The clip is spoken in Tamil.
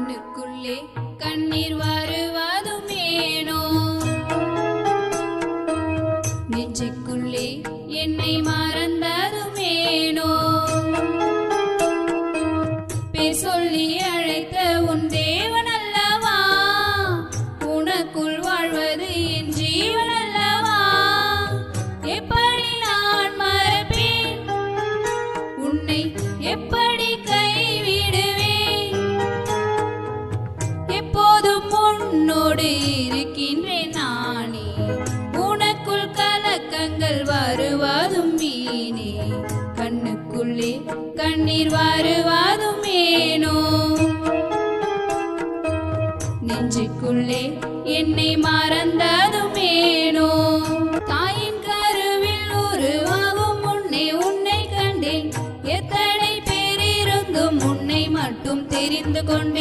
கண்ணுக்குள்ளே கண்ணீர் வருவதுமேனோ? நெஞ்சுக்குள்ளே என்னை மறந்ததுமேனோ? பேர் சொல்லி அழைத்த உன் தேவன் அல்லவா உனக்குள் வாழ்வது என் ஜீவன் அல்லவா எப்படி நான் மறப்பேன்? உன்னை எப்படி வருவதும் மீனே கண்ணுக்குள்ளே கண்ணீர் வருவதும் ஏனோ. நெஞ்சுக்குள்ளே என்னை மறந்ததும் ஏனோ. தாயின் கருவில் உருவாகும் முன்னே உன்னை கண்டேன். எத்தனை பேர் இருந்தும் உன்னை மட்டும் தெரிந்து கொண்டேன்.